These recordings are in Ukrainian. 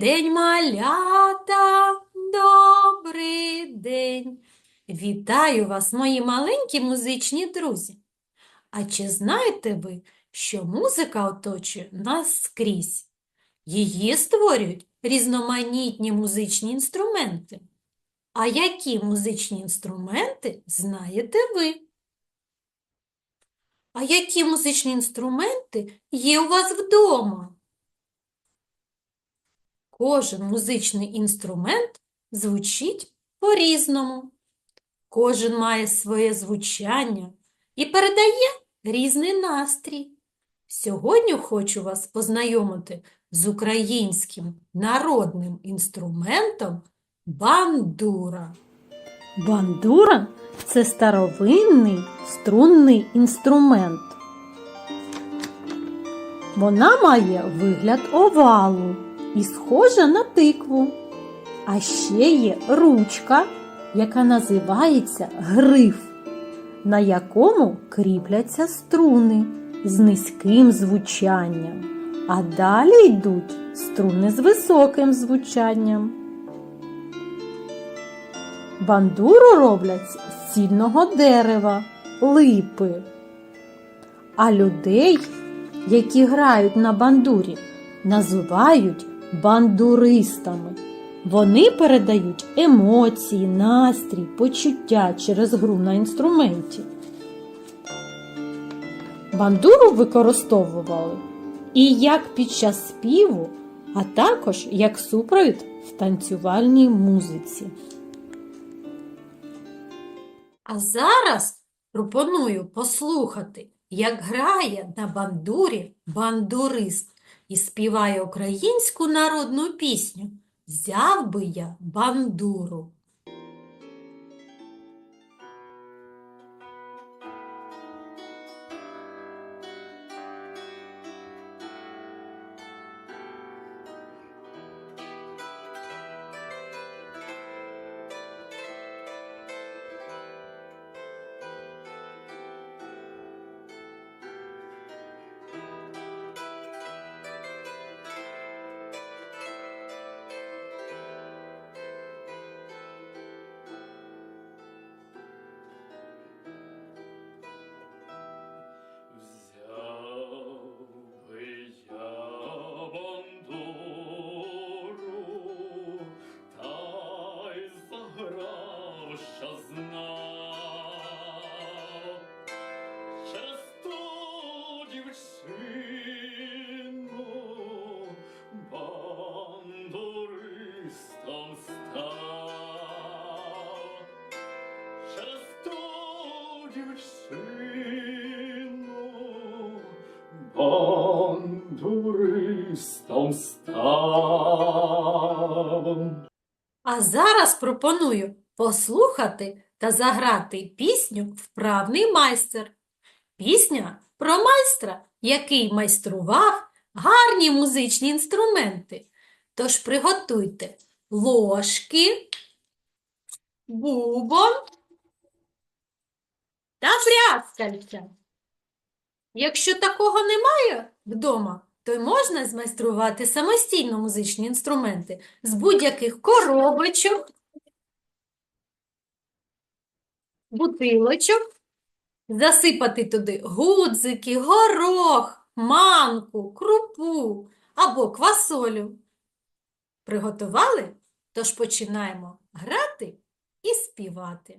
день, малята, добрий день. Вітаю вас, мої маленькі музичні друзі. А чи знаєте ви, що музика оточує нас скрізь? Її створюють різноманітні музичні інструменти. А які музичні інструменти знаєте ви? А які музичні інструменти є у вас вдома? Кожен музичний інструмент звучить по-різному. Кожен має своє звучання і передає різний настрій. Сьогодні хочу вас познайомити з українським народним інструментом бандура. Бандура це старовинний струнний інструмент. Вона має вигляд овалу і схожа на тикву. А ще є ручка, яка називається гриф, на якому кріпляться струни з низьким звучанням, а далі йдуть струни з високим звучанням. Бандуру роблять з цільного дерева, липи. А людей, які грають на бандурі, називають бандуристами. Вони передають емоції, настрій, почуття через гру на інструменті. Бандуру використовували і як під час співу, а також як супровід в танцювальній музиці. А зараз пропоную послухати, як грає на бандурі бандурист і співає українську народну пісню «Взяв би я бандуру». Дівчину бандуристом став. А зараз пропоную послухати та заграти пісню «Вправний майстер». Пісня про майстра, який майстрував гарні музичні інструменти. Тож приготуйте ложки, бубон та брязкальця. Якщо такого немає вдома, то й можна змайструвати самостійно музичні інструменти з будь-яких коробочок, бутилочок, засипати туди гудзики, горох, манку, крупу або квасолю. Приготували? Тож починаємо грати і співати.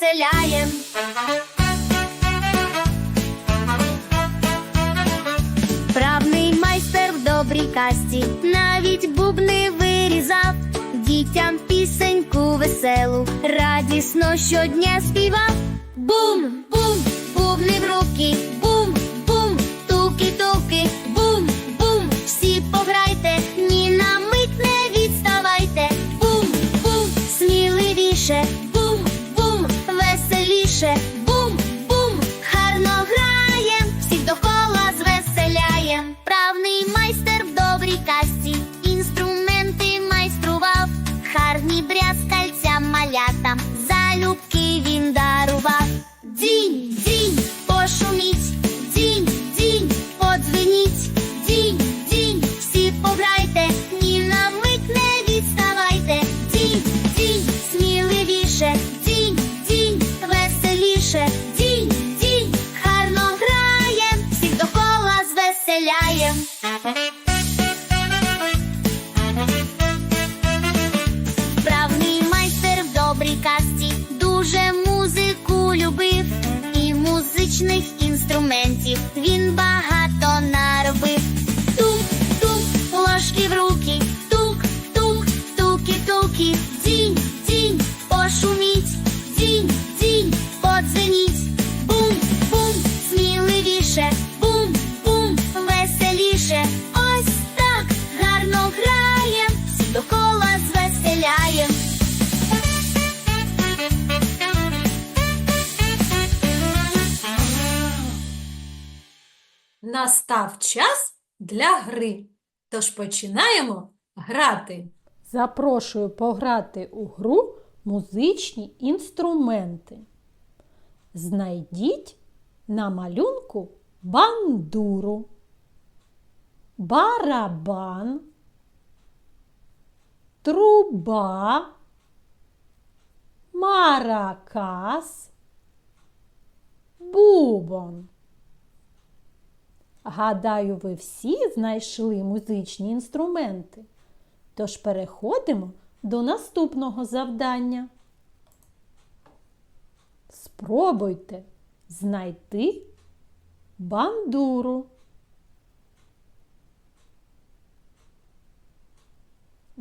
звеселяєм. Правний майстер в добрій касті, навіть бубни вирізав, дітям пісеньку веселу, радісно щодня співав. Бум, бум, бубни в руки, звеселяєм. Вправний майстер в добрій казці дуже музику любив, і музичних інструментів він багато довкола звеселяєм. Настав час для гри. Тож починаємо грати. Запрошую пограти у гру музичні інструменти. Знайдіть на малюнку бандуру, барабан, труба, маракас, бубон. Гадаю, ви всі знайшли музичні інструменти. Тож переходимо до наступного завдання. Спробуйте знайти бандуру.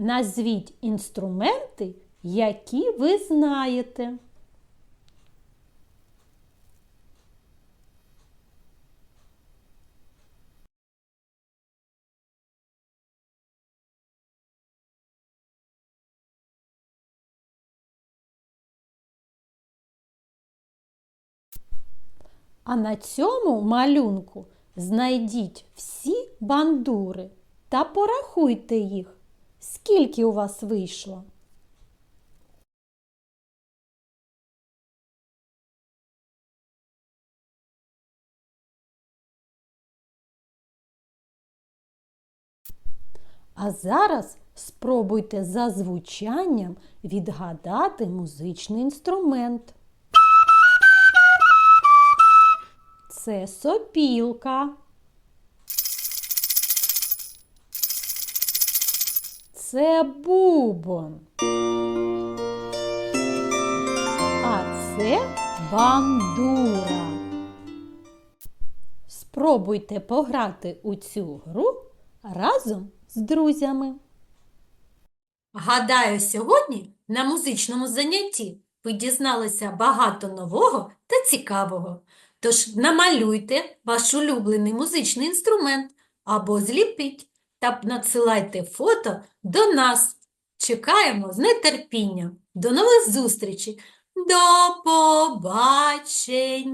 Назвіть інструменти, які ви знаєте. А на цьому малюнку знайдіть всі бандури та порахуйте їх. Скільки у вас вийшло? А зараз спробуйте за звучанням відгадати музичний інструмент. Це сопілка. Це бубон. А це бандура. Спробуйте пограти у цю гру разом з друзями. Гадаю, сьогодні на музичному занятті ви дізналися багато нового та цікавого. Тож намалюйте ваш улюблений музичний інструмент або зліпіть та надсилайте фото до нас. Чекаємо з нетерпінням. До нових зустрічей. До побачення!